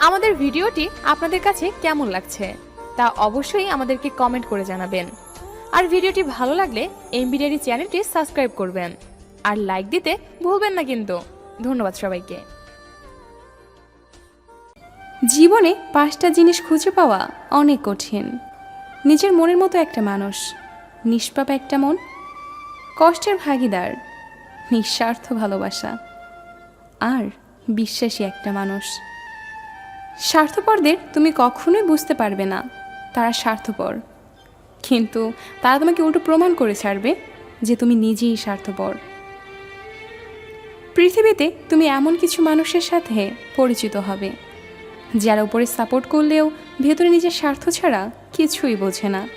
আমাদের ভিডিওটি আপনাদের কাছে কেমন লাগছে তা অবশ্যই আমাদেরকে কমেন্ট করে জানাবেন। আর ভিডিওটি ভালো লাগলে এমবিডিয়ারি চ্যানেলটি সাবস্ক্রাইব করবেন। আর লাইক দিতে ভুলবেন না কিন্তু। ধন্যবাদ সবাইকে। জীবনে পাঁচটা জিনিস খুঁজে পাওয়া অনেক কঠিন। নিজের মনের মতো একটা মানুষ, নিষ্পাপ একটা মন, কষ্টের ভাগিদার, নিঃস্বার্থ ভালোবাসা, আর বিশ্বাসী একটা মানুষ। স্বার্থপরদের তুমি কখনোই বুঝতে পারবে না। তারা স্বার্থপর। কিন্তু তারা তোমাকে উল্টো প্রমাণ করে ছাড়বে যে তুমি নিজেই স্বার্থপর। পৃথিবীতে তুমি এমন কিছু মানুষের সাথে পরিচিত হবে, যারা উপরে সাপোর্ট করলেও ভেতরে নিজের স্বার্থ ছাড়া কিছুই বোঝে না।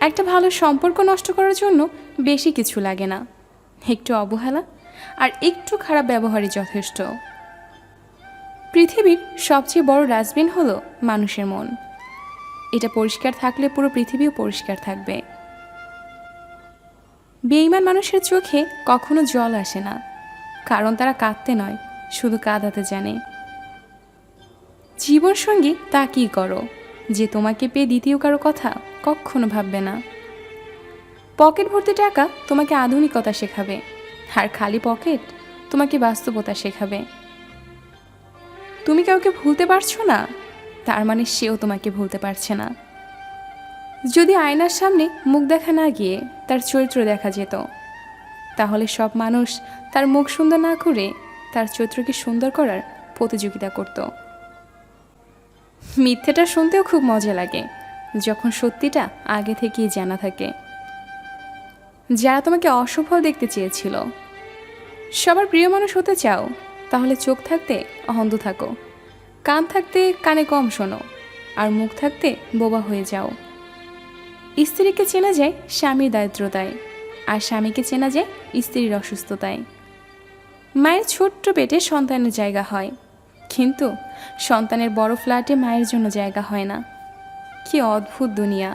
একটা ভালো সম্পর্ক নষ্ট করার জন্য বেশি কিছু লাগে না। একটু অবহেলা আর একটু খারাপ ব্যবহারই যথেষ্ট। পৃথিবীর সবচেয়ে বড় ডাস্টবিন হলো মানুষের মন। এটা পরিষ্কার থাকলে পুরো পৃথিবীও পরিষ্কার থাকবে। বেঈমান মানুষের চোখে কখনো জল আসে না, কারণ তারা কাঁদতে নয়, শুধু কাঁদাতে জানে। জীবনসঙ্গী, তা কি করো? যে তোমাকে পেয়ে দ্বিতীয় কারও কথা কখনো ভাববে না। পকেট ভর্তি টাকা তোমাকে আধুনিকতা শেখাবে, আর খালি পকেট তোমাকে বাস্তবতা শেখাবে। তুমি কাউকে ভুলতে পারছ না? তার মানে সেও তোমাকে ভুলতে পারছে না। যদি আয়নার সামনে মুখ দেখা না গিয়ে তার চরিত্র দেখা যেত, তাহলে সব মানুষ তার মুখ সুন্দর না করে তার চরিত্রকে সুন্দর করার প্রতিযোগিতা করতো। মিথ্যেটা শুনতেও খুব মজা লাগে, যখন সত্যিটা আগে থেকেই জানা থাকে। যারা তোমাকে অসফল দেখতে চেয়েছিল, সবার প্রিয় মানুষ হতে চাও তাহলে চোখ থাকতে অন্ধ থাকো। কান থাকতে কানে কম শোনো, আর মুখ থাকতে বোবা হয়ে যাও। স্ত্রীকে চেনা যায় স্বামীর দারিদ্রতায়, আর স্বামীকে চেনা যায় স্ত্রীর অসুস্থতায়। মায়ের ছোট্ট পেটে সন্তানের জায়গা হয়, কিন্তু সন্তানের বড় ফ্ল্যাটে মায়ের জন্য জায়গা হয় না। কি অদ্ভুত দুনিয়া!